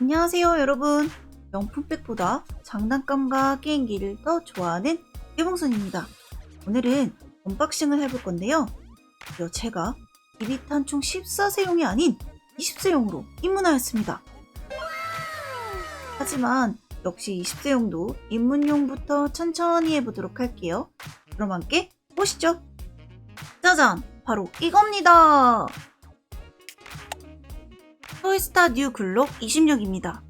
안녕하세요 여러분. 명품백보다 장난감과 게임기를 더 좋아하는 깨봉선입니다. 오늘은 언박싱을 해볼 건데요. 드디어 제가 비비탄 총 14세용이 아닌 20세용으로 입문하였습니다. 하지만 역시 20세용도 입문용부터 천천히 해보도록 할게요. 그럼 함께 보시죠 짜잔 바로 이겁니다 토이스타 뉴 글록 26입니다.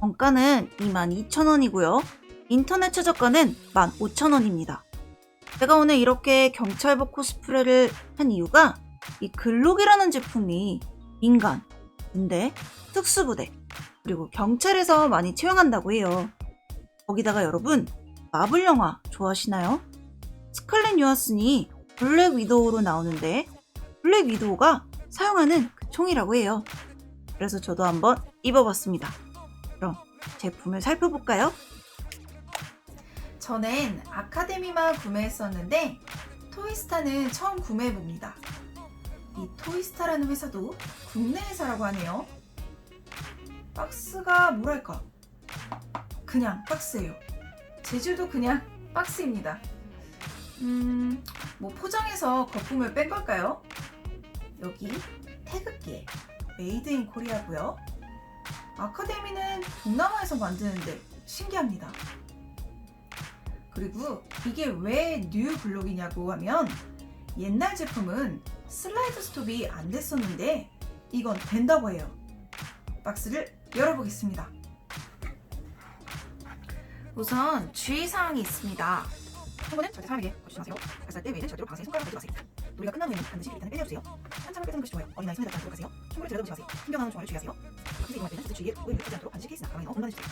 원가는 22,000원이고요. 인터넷 최저가는 15,000원입니다. 제가 오늘 이렇게 경찰복 코스프레를 한 이유가 이 글록이라는 제품이 민간, 군대, 특수부대, 그리고 경찰에서 많이 채용한다고 해요. 거기다가 여러분, 마블 영화 좋아하시나요? 스칼렛 요하슨이 블랙 위도우로 나오는데 블랙 위도우가 사용하는 그 총이라고 해요. 그래서 저도 한번 입어봤습니다. 그럼 제품을 살펴볼까요? 저는 아카데미만 구매했었는데 토이스타는 처음 구매해봅니다. 이 토이스타라는 회사도 국내 회사라고 하네요. 박스가 뭐랄까 그냥 박스예요. 재질도 그냥 박스입니다. 음, 뭐 포장해서 거품을 뺀 걸까요? 여기 태극기에 메이드 인 코리아고요. 아카데미는 동남아에서 만드는데 신기합니다. 그리고 이게 왜 뉴 블록이냐고 하면 옛날 제품은 슬라이드 스톱이 안 됐었는데 이건 된다고 해요. 박스를 열어보겠습니다. 우선 주의사항이 있습니다. 한 번은 절대 사람에게 거주지 마세요. 발사할 때 외에는 절대로 방사에 손가락을 대지 마세요. 놀이가 끝난 후에는 반드시 일단은 빼내주세요. 한참을 빼두는 것이 좋아요. 어린아이 손에 닿지 않도록 하세요. 충분히 들여다보지 마세요. 신경하는 조화를 주의하세요. 밖에서 이용할 때는 주위에 오일 묻지 않도록 반드시 케이스나 가방에 넣어 공간해주세요.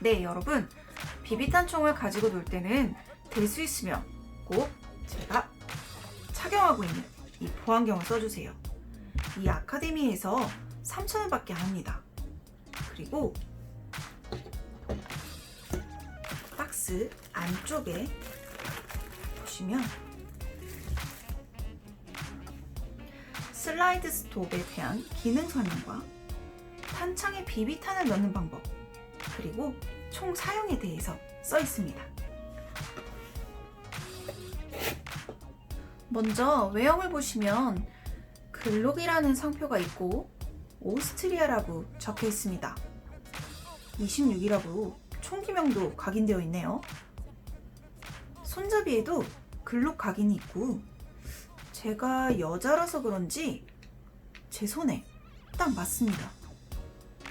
네, 여러분. 비비탄 총을 가지고 놀 때는 될 수 있으면 꼭 제가 착용하고 있는 이 보안경을 써주세요. 이 아카데미에서 3,000원밖에 안 합니다. 그리고 박스 안쪽에 보시면 슬라이드 스톱에 대한 기능 설명과 탄창에 비비탄을 넣는 방법 그리고 총 사용에 대해서 써 있습니다. 먼저 외형을 보시면 글록이라는 상표가 있고 오스트리아라고 적혀 있습니다. 26이라고 총기명도 각인되어 있네요. 손잡이에도 글록 각인이 있고 제가 여자라서 그런지 제 손에 딱 맞습니다.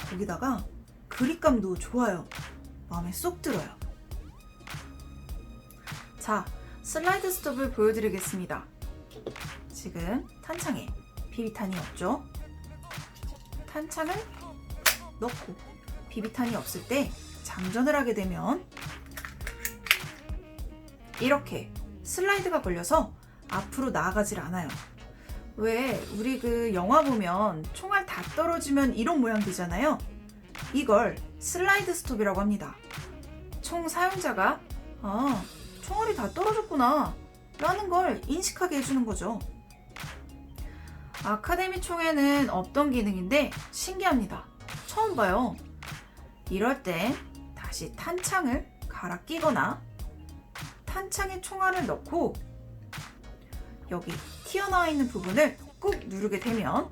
거기다가 그립감도 좋아요. 마음에 쏙 들어요. 자, 슬라이드 스톱을 보여드리겠습니다. 지금 탄창에 비비탄이 없죠? 탄창을 넣고 비비탄이 없을 때 장전을 하게 되면 이렇게 슬라이드가 걸려서 앞으로 나아가질 않아요. 왜 우리 그 영화 보면 총알 다 떨어지면 이런 모양 되잖아요. 이걸 슬라이드 스톱이라고 합니다. 총 사용자가 아, 총알이 다 떨어졌구나 라는 걸 인식하게 해주는 거죠. 아카데미 총에는 없던 기능인데 신기합니다. 처음 봐요. 이럴 땐 다시 탄창을 갈아 끼거나 탄창에 총알을 넣고 여기 튀어나와 있는 부분을 꾹 누르게 되면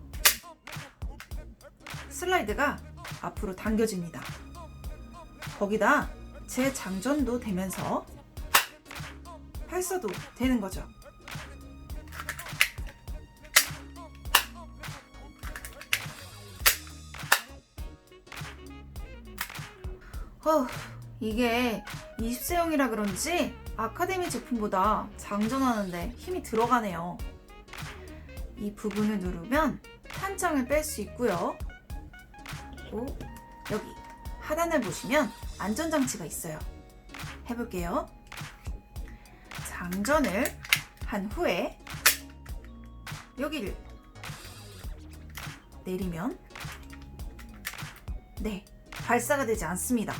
슬라이드가 앞으로 당겨집니다. 거기다 재장전도 되면서 발사도 되는 거죠. 어, 이게 20세형이라 그런지 아카데미 제품보다 장전하는데 힘이 들어가네요. 이 부분을 누르면 탄창을 뺄 수 있고요. 그리고 여기 하단을 보시면 안전장치가 있어요. 해볼게요. 장전을 한 후에 여기를 내리면 네, 발사가 되지 않습니다.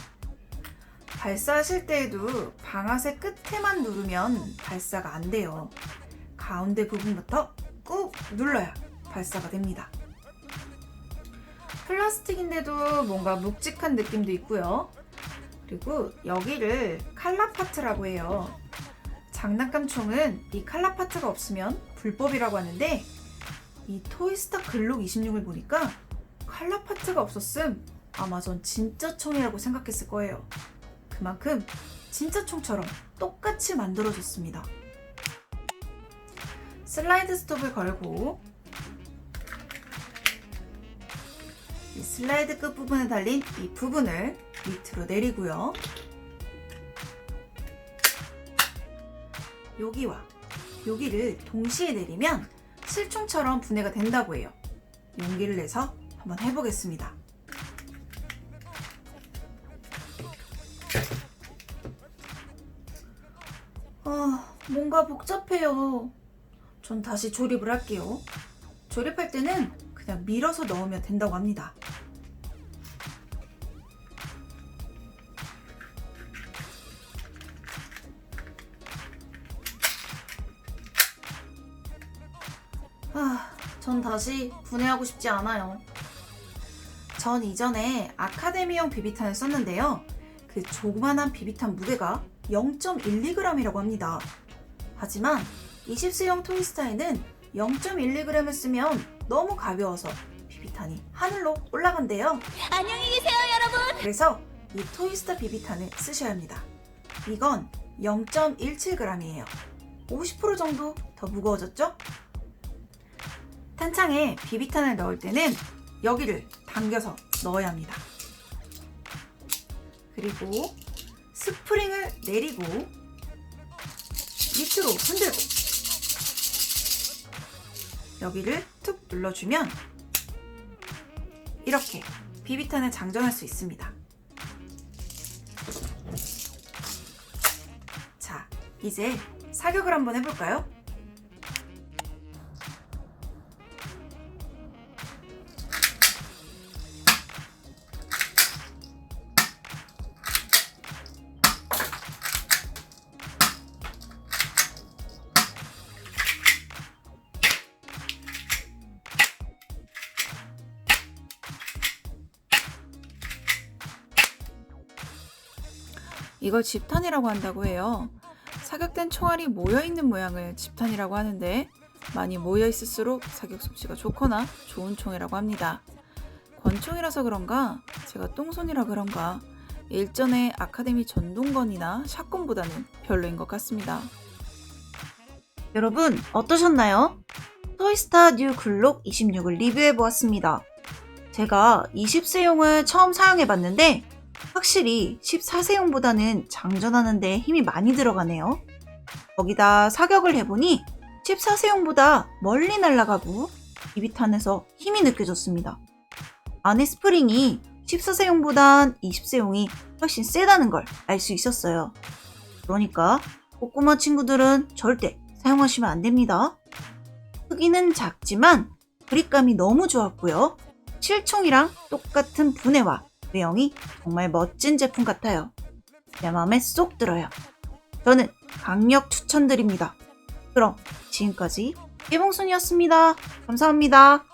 발사하실 때에도 방아쇠 끝에만 누르면 발사가 안 돼요. 가운데 부분부터 꾹 눌러야 발사가 됩니다. 플라스틱인데도 뭔가 묵직한 느낌도 있고요. 그리고 여기를 칼라파트라고 해요. 장난감 총은 이 칼라파트가 없으면 불법이라고 하는데 이 토이스타 글록 26을 보니까 칼라파트가 없었음 아마 전 진짜 총이라고 생각했을 거예요. 그만큼 진짜 총처럼 똑같이 만들어졌습니다. 슬라이드 스톱을 걸고 이 슬라이드 끝 부분에 달린 이 부분을 밑으로 내리고요. 여기와 여기를 동시에 내리면 실총처럼 분해가 된다고 해요. 용기를 내서 한번 해보겠습니다. 아, 뭔가 복잡해요. 전 다시 조립을 할게요. 조립할 때는 그냥 밀어서 넣으면 된다고 합니다. 아, 전 다시 분해하고 싶지 않아요. 전 이전에 아카데미용 비비탄을 썼는데요. 그 조그만한 비비탄 무게가 0.12g이라고 합니다. 하지만 20세용 토이스타에는 0.12g을 쓰면 너무 가벼워서 비비탄이 하늘로 올라간대요. 안녕히 계세요, 여러분. 그래서 이 토이스타 비비탄을 쓰셔야 합니다. 이건 0.17g이에요. 50% 정도 더 무거워졌죠? 탄창에 비비탄을 넣을 때는 여기를 당겨서 넣어야 합니다. 그리고 스프링을 내리고 밑으로 흔들고 여기를 툭 눌러주면 이렇게 비비탄을 장전할 수 있습니다. 자, 이제 사격을 한번 해볼까요? 이걸 집탄이라고 한다고 해요. 사격된 총알이 모여있는 모양을 집탄이라고 하는데 많이 모여있을수록 사격 솜씨가 좋거나 좋은 총이라고 합니다. 권총이라서 그런가 제가 똥손이라 그런가 일전에 아카데미 전동건이나 샷건보다는 별로인 것 같습니다. 여러분 어떠셨나요? 토이스타 뉴 글록 26을 리뷰해 보았습니다. 제가 20세용을 처음 사용해 봤는데 확실히 14세용보다는 장전하는데 힘이 많이 들어가네요. 거기다 사격을 해보니 14세용보다 멀리 날아가고 비비탄에서 힘이 느껴졌습니다. 안에 스프링이 14세용보단 20세용이 훨씬 세다는 걸 알 수 있었어요. 그러니까 꼬꼬마 친구들은 절대 사용하시면 안 됩니다. 크기는 작지만 그립감이 너무 좋았고요. 실총이랑 똑같은 분해와 외형이 정말 멋진 제품 같아요. 내 마음에 쏙 들어요. 저는 강력 추천드립니다. 그럼 지금까지 깨봉순이었습니다. 감사합니다.